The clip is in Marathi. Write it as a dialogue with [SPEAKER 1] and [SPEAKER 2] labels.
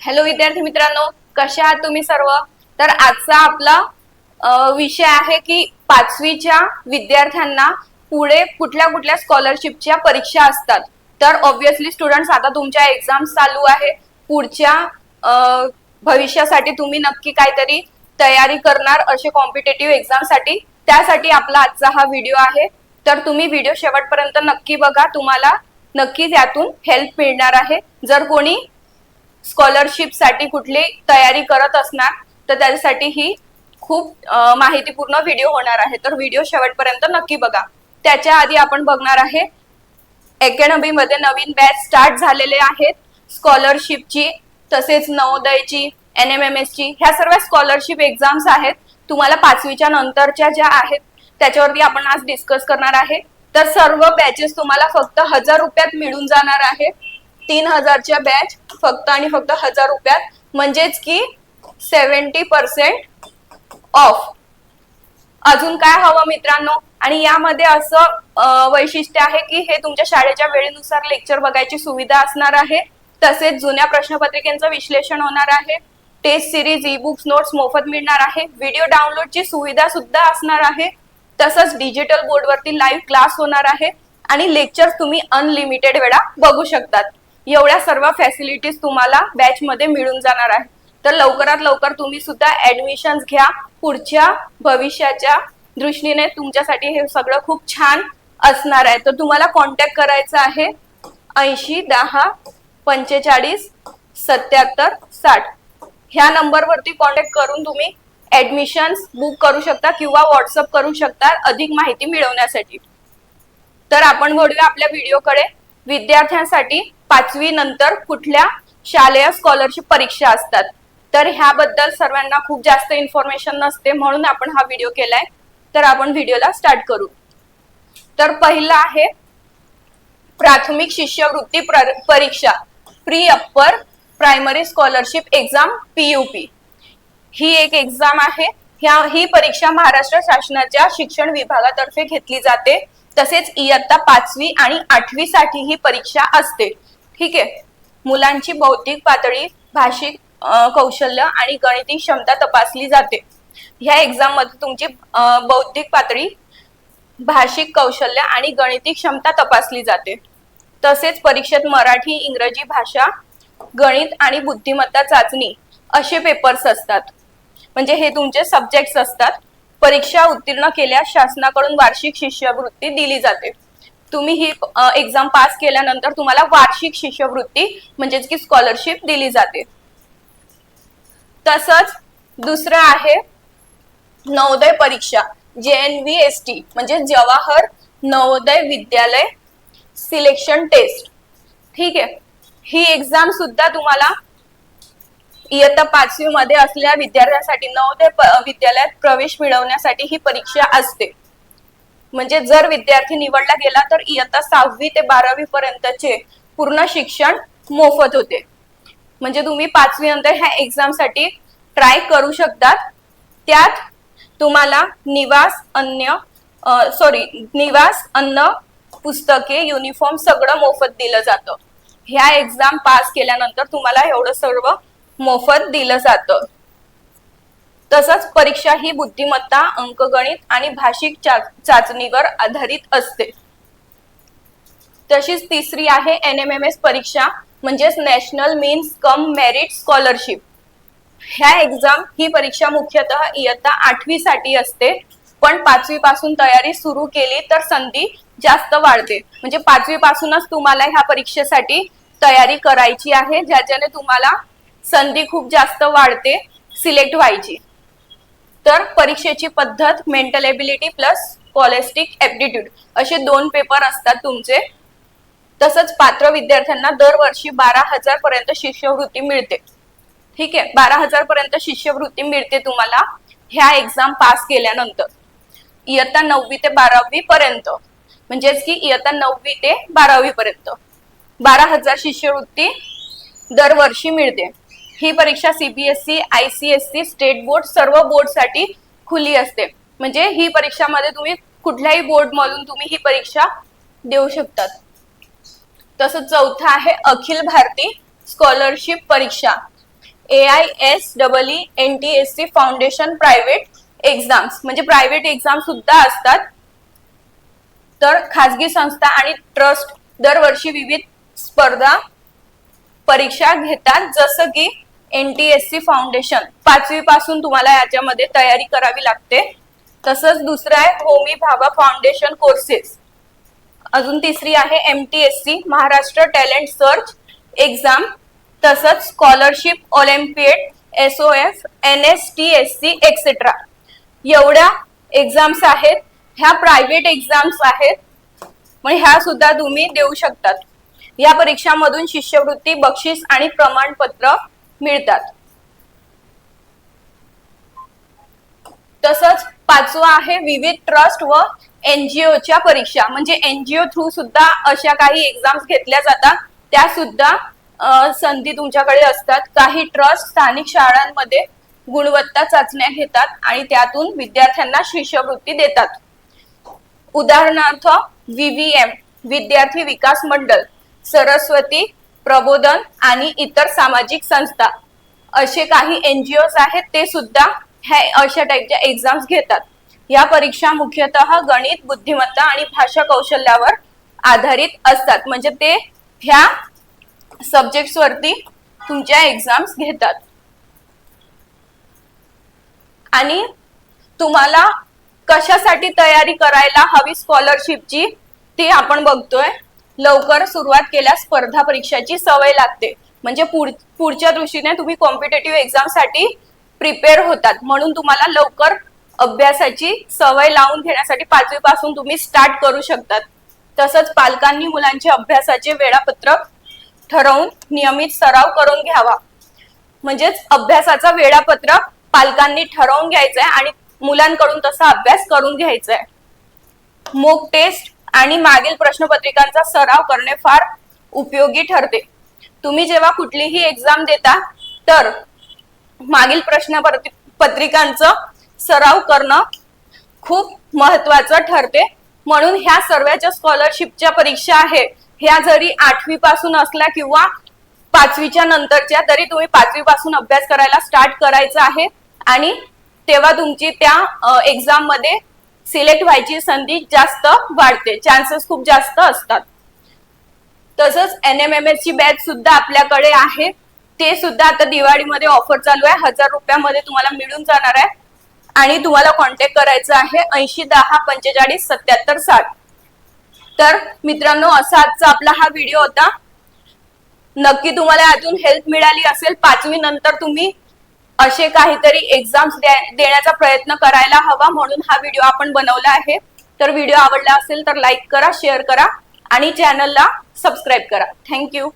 [SPEAKER 1] हॅलो विद्यार्थी मित्रांनो कशा आहात तुम्ही सर्व? तर आजचा आपला विषय आहे की पाचवीच्या विद्यार्थ्यांना पुढे कुठल्या कुठल्या स्कॉलरशिपच्या परीक्षा असतात. तर ऑब्विसली स्टुडंट्स आता तुमच्या एक्झाम्स चालू आहे. पुढच्या भविष्यासाठी तुम्ही नक्की काहीतरी तयारी करणार असे कॉम्पिटेटिव्ह एक्झामसाठी त्यासाठी आपला आजचा हा व्हिडिओ आहे. तर तुम्ही व्हिडिओ शेवटपर्यंत नक्की बघा. तुम्हाला नक्कीच यातून हेल्प मिळणार आहे. जर कोणी स्कॉलरशिपसाठी कुठली तयारी करत असणार तर त्यासाठी ही खूप माहितीपूर्ण व्हिडिओ होणार आहे. तर व्हिडिओ शेवटपर्यंत नक्की बघा. त्याच्या आधी आपण बघणार आहे अकॅडमी मध्ये नवीन बॅच स्टार्ट झालेले आहेत. स्कॉलरशिपची तसेच नवोदयची एन एम एम एस ची ह्या सर्व स्कॉलरशिप एक्झाम्स आहेत. तुम्हाला पाचवीच्या नंतरच्या ज्या आहेत त्याच्यावरती आपण आज डिस्कस करणार आहे. तर सर्व बॅचेस तुम्हाला फक्त हजार रुपयात मिळून जाणार आहे. तीन हजारच्या बॅच फक्त आणि फक्त हजार रुपयात. म्हणजेच की सेव्हन्टी पर्सेंट ऑफ अजून काय हवं मित्रांनो? आणि यामध्ये असं वैशिष्ट्य आहे की हे तुमच्या शाळेच्या वेळेनुसार लेक्चर बघायची सुविधा असणार आहे. तसेच जुन्या प्रश्नपत्रिकेचं विश्लेषण होणार आहे. Test series e books notes मोफत मिळणार आहे. व्हिडिओ डाउनलोडची सुविधा सुद्धा असणार आहे. तसंच डिजिटल बोर्डवरती लाईव्ह क्लास होणार आहे. आणि लेक्चर तुम्ही अनलिमिटेड वेळा बघू शकतात. एवढ्या सर्व फॅसिलिटीज तुम्हाला बॅच मध्ये मिळून जाणार आहे. तर लवकरात लवकर तुम्ही सुद्धा ऍडमिशन घ्या. पुढच्या भविष्याच्या दृष्टीने तुमच्यासाठी हे सगळं खूप छान असणार आहे. तर तुम्हाला कॉन्टॅक्ट करायचा आहे ऐंशी दहा पंचेचाळीस सत्याहत्तर साठ. ह्या नंबरवरती कॉन्टॅक्ट करून तुम्ही ऍडमिशन्स बुक करू शकता किंवा व्हॉट्सअप करू शकता अधिक माहिती मिळवण्यासाठी. तर आपण वळूया आपल्या व्हिडिओकडे विद्यार्थ्यांसाठी पाचवी नंतर कुठल्या शालेय स्कॉलरशिप परीक्षा असतात. तर ह्याबद्दल सर्वांना खूप जास्त इन्फॉर्मेशन नसते म्हणून आपण हा व्हिडिओ केलाय. तर आपण व्हिडिओला स्टार्ट करू. तर पहिला आहे प्राथमिक शिष्यवृत्ती परीक्षा pre upper primary scholarship exam PUP ही एक एक्झाम आहे. ह्या ही परीक्षा महाराष्ट्र शासनाच्या शिक्षण विभागातर्फे घेतली जाते. तसेच इयत्ता पाचवी आणि आठवी साठी ही परीक्षा असते. ठीक आहे. मुलांची बौद्धिक पातळी भाषिक कौशल्य आणि गणिती क्षमता तपासली जाते. ह्या एक्झाममध्ये तुमची बौद्धिक पातळी भाषिक कौशल्य आणि गणिती क्षमता तपासली जाते. तसेच परीक्षेत मराठी इंग्रजी भाषा गणित आणि बुद्धिमत्ता चाचणी असे पेपर्स असतात. म्हणजे हे तुमचे सब्जेक्ट्स असतात. परीक्षा उत्तीर्ण केल्यास शासनाकडून वार्षिक शिष्यवृत्ती दिली जाते. तुम्ही ही एक्झाम पास केल्यानंतर तुम्हाला वार्षिक शिष्यवृत्ती म्हणजेच की स्कॉलरशिप दिली जाते. तसंच दुसरं आहे नवोदय परीक्षा जे एन व्ही एस टी म्हणजे जवाहर नवोदय विद्यालय सिलेक्शन टेस्ट ठीक आहे? ही एक्झाम सुद्धा तुम्हाला इयत्ता पाचवी मध्ये असलेल्या विद्यार्थ्यांसाठी नवोदय विद्यालयात प्रवेश मिळवण्यासाठी ही परीक्षा असते. म्हणजे जर विद्यार्थी निवडला गेला तर इयत्ता सहावी ते बारावी पर्यंतचे पूर्ण शिक्षण मोफत होते. म्हणजे तुम्ही पाचवी नंतर ह्या एक्झामसाठी ट्राय करू शकतात. त्यात तुम्हाला निवास अन्न सॉरी निवास अन्न पुस्तके युनिफॉर्म सगळं मोफत दिलं जातं. ह्या एक्झाम पास केल्यानंतर तुम्हाला एवढं सर्व मोफत दिलं जातं. तसंच परीक्षा ही बुद्धिमत्ता अंकगणित आणि भाषिक चाचणीवर आधारित असते. तशीच तिसरी आहे एन एम एम एस परीक्षा म्हणजेच national means cum merit scholarship. ह्या एक्झाम ही परीक्षा मुख्यतः इयत्ता आठवी साठी असते पण पाचवी पासून तयारी सुरू केली तर संधी जास्त वाढते. म्हणजे पाचवी पासूनच तुम्हाला ह्या परीक्षेसाठी तयारी करायची आहे ज्याच्याने तुम्हाला संधी खूप जास्त वाढते सिलेक्ट व्हायची. तर परीक्षेची पद्धत mental ability plus scholastic aptitude असे दोन पेपर असतात तुमचे. तसंच पात्र विद्यार्थ्यांना दरवर्षी बारा हजार पर्यंत शिष्यवृत्ती मिळते. ठीक आहे? बारा हजार पर्यंत शिष्यवृत्ती मिळते तुम्हाला ह्या एक्झाम पास केल्यानंतर. इयत्ता नववी ते बारावी पर्यंत. म्हणजेच की इयत्ता नववी ते बारावी पर्यंत. बारा हजार शिष्यवृत्ती दरवर्षी मिळते. ही परीक्षा सीबीएसई आयसीएससी स्टेट बोर्ड सर्व बोर्डसाठी खुली असते. म्हणजे ही परीक्षामध्ये तुम्ही कुठल्याही बोर्ड मधून तुम्ही ही परीक्षा देऊ शकतात. तसंच चौथा आहे अखिल भारतीय स्कॉलरशिप परीक्षा. A I S double E N T S C foundation private exams म्हणजे प्रायव्हेट एक्झाम सुद्धा असतात. तर खाजगी संस्था आणि ट्रस्ट दरवर्षी विविध स्पर्धा परीक्षा घेतात. जसं की N T S C foundation पाचवी पासून तुम्हाला याच्यामध्ये तयारी करावी लागते. तसंच दुसरं आहे होमी भाभा फाउंडेशन कोर्सेस. अजून तिसरी आहे M T S C Maharashtra talent search exam. तसंच scholarship olympiad S O F N S T S C etcetera एवढ्या एक्झाम्स आहेत ह्या प्रायव्हेट एक्झाम्स आहेत मग ह्या सुद्धा तुम्ही देऊ शकतात. या परीक्षांमधून शिष्यवृत्ती बक्षीस आणि प्रमाणपत्र मिळतात. तसंच पाचवा आहे विविध ट्रस्ट व एनजीओच्या परीक्षा. म्हणजे एनजीओ थ्रू सुद्धा अशा काही एक्झाम्स घेतल्या जातात. त्या सुद्धा संधी तुमच्याकडे असतात. काही ट्रस्ट स्थानिक शाळांमध्ये गुणवत्ता चाचण्या घेतात आणि त्यातून विद्यार्थ्यांना शिष्यवृत्ती देतात. उदाहरणार्थ व्हीव्हीएम विद्यार्थी विकास मंडळ सरस्वती प्रबोधन आणि इतर सामाजिक संस्था. असे काही एनजीओ आहेत ते सुद्धा ह्या अशा टाईपच्या एक्झाम्स घेतात. या परीक्षा मुख्यतः गणित बुद्धिमत्ता आणि भाषा कौशल्यावर आधारित असतात. म्हणजे ते ह्या सब्जेक्ट वरती तुमच्या एक्झाम्स घेतात. आणि तुम्हाला कशासाठी तयारी करायला हवी स्कॉलरशिपची ती आपण बघतोय. लवकर सुरुवात केल्यास स्पर्धा परीक्षाची सवय लागते. म्हणजे पुढ पुढच्या दृष्टीने तुम्ही कॉम्पिटेटिव्ह एक्झामसाठी प्रिपेअर होतात. म्हणून तुम्हाला लवकर अभ्यासाची सवय लावून घेण्यासाठी पाचवी पासून तुम्ही स्टार्ट करू शकतात. तसंच पालकांनी मुलांचे अभ्यासाचे वेळापत्रक ठरवून नियमित सराव करून घ्यावा. म्हणजेच अभ्यासाचा वेळापत्रक पालकांनी ठरवून घ्यायचंय आणि मुलांकडून तसा अभ्यास करून घ्यायचा आहे मोक टेस्ट आणि मागील प्रश्नपत्रिकांचा सराव करणे फार उपयोगी ठरते. तुम्ही जेव्हा कुठलीही एक्झाम देता तर मागील प्रश्न पत्रिकांचं सराव करणं खूप महत्वाचं ठरते. म्हणून ह्या सर्वच्या स्कॉलरशिपच्या परीक्षा आहे. ह्या जरी आठवी पासून असल्या किंवा पाचवीच्या नंतरच्या तरी तुम्ही पाचवी पासून अभ्यास करायला स्टार्ट करायचा आहे. आणि तेव्हा तुमची त्या एक्झाममध्ये सिलेक्ट व्हायची संधी जास्त वाढते. चान्सेस खूप जास्त असतात. तसंच एन एम एम एस ची बॅच सुद्धा आपल्याकडे आहे. ते सुद्धा आता दिवाळीमध्ये ऑफर चालू आहे. हजार रुपयामध्ये तुम्हाला मिळून जाणार आहे. आणि तुम्हाला कॉन्टॅक्ट करायचा आहे ऐंशी दहा पंचेचाळीस सत्याहत्तर साठ. तर मित्रांनो असा आजचा आपला हा व्हिडिओ होता. नक्की तुम्हाला अजून हेल्प मिळाली असेल पाचवी नंतर तुम्ही असे काहीतरी एक्झाम्स देण्याचा प्रयत्न करायला हवा म्हणून हा व्हिडिओ आपण बनवला आहे. तर व्हिडिओ आवडला असेल तर लाईक करा शेअर करा आणि चॅनलला सबस्क्राईब करा. थँक्यू